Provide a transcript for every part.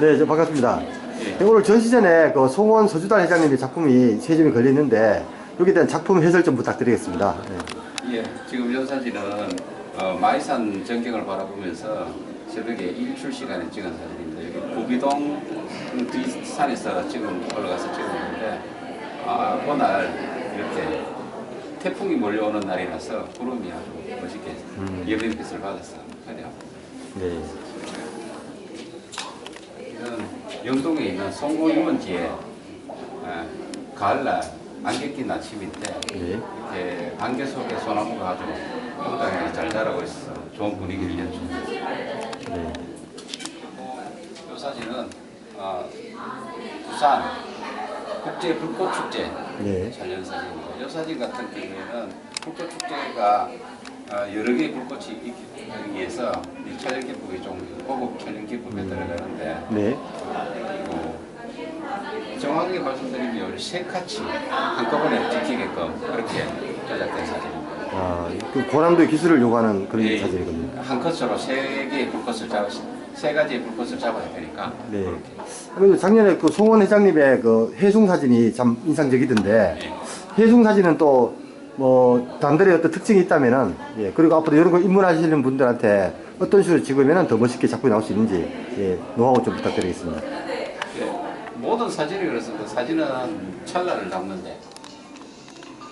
네, 저 반갑습니다. 예. 네, 오늘 전시 전에 그 송원 서주달 회장님의 작품이 세 점이 걸려 있는데 여기에 대한 작품 해설 좀 부탁드리겠습니다. 네. 예, 지금 이 사진은 어, 마이산 전경을 바라보면서 새벽에 일출 시간에 찍은 사진입니다. 여기 구비동 뒷산에서 지금 올라가서 찍었는데 아, 그날 이렇게 태풍이 몰려오는 날이라서 구름이 아주 멋있게 여백빛을 받아서 화려합니다. 네. 이건 영동에 있는 송고유원지에 아, 가을날 안개 낀 아침인데 네. 이렇게 안개 속에 소나무가 아주 건강하게 잘 자라고 있어서 좋은 분위기를 연출합니다. 네. 이 사진은 어, 부산 국제 불꽃 축제 네. 촬영 사진입니다. 이 사진 같은 경우에는 불꽃 축제가 어, 여러 개의 불꽃이 있기 위해서 이 촬영 기법이 좀 고급 촬영 기법에 들어가는데 네. 그리고 정확하게 말씀드리면 우리 세 카치 한꺼번에 찍히게끔 그렇게 제작된 사진입니다. 아, 그 고난도의 기술을 요구하는 그런 예, 사진이거든요. 한 컷으로 세 개의 불꽃을 잡아 세 가지의 불꽃을 잡아야 되니까 네. 그리고 작년에 그 송원 회장님의 그 해숭 사진이 참 인상적이던데 예. 해숭 사진은 또 뭐 남들의 어떤 특징이 있다면은 예 그리고 앞으로 이런 거 입문하시는 분들한테 어떤 식으로 찍으면은 더 멋있게 작품이 나올 수 있는지 예 노하우 좀 부탁드리겠습니다. 예, 모든 사진이 그렇습니다. 사진은 찰나를 담는데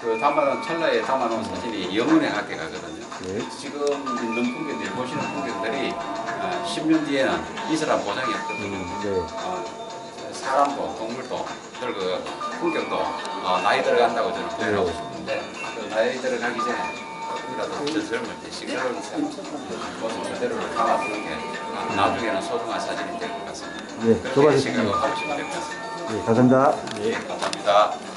그 담아놓은 찰나에 담아놓은 사진이 영혼에 가게 가거든요. 네. 지금 있는 풍경들 보시는 풍경들이 어, 10년 뒤에는 있으란 보장이 없거든요. 네. 어, 사람도 동물도 그리고 풍경도 어, 나이 들어간다고 저는 표현하고 싶은데 그 나이 들어가기 전에 조금이라도 저 젊을 때 시끄러운 모습 그대로를 담아두는 게 아, 나중에는 소중한 사진이 될 것 같습니다. 네, 그렇게 하시면 될것 같습니다. 예, 감사합니다. 예, 감사합니다.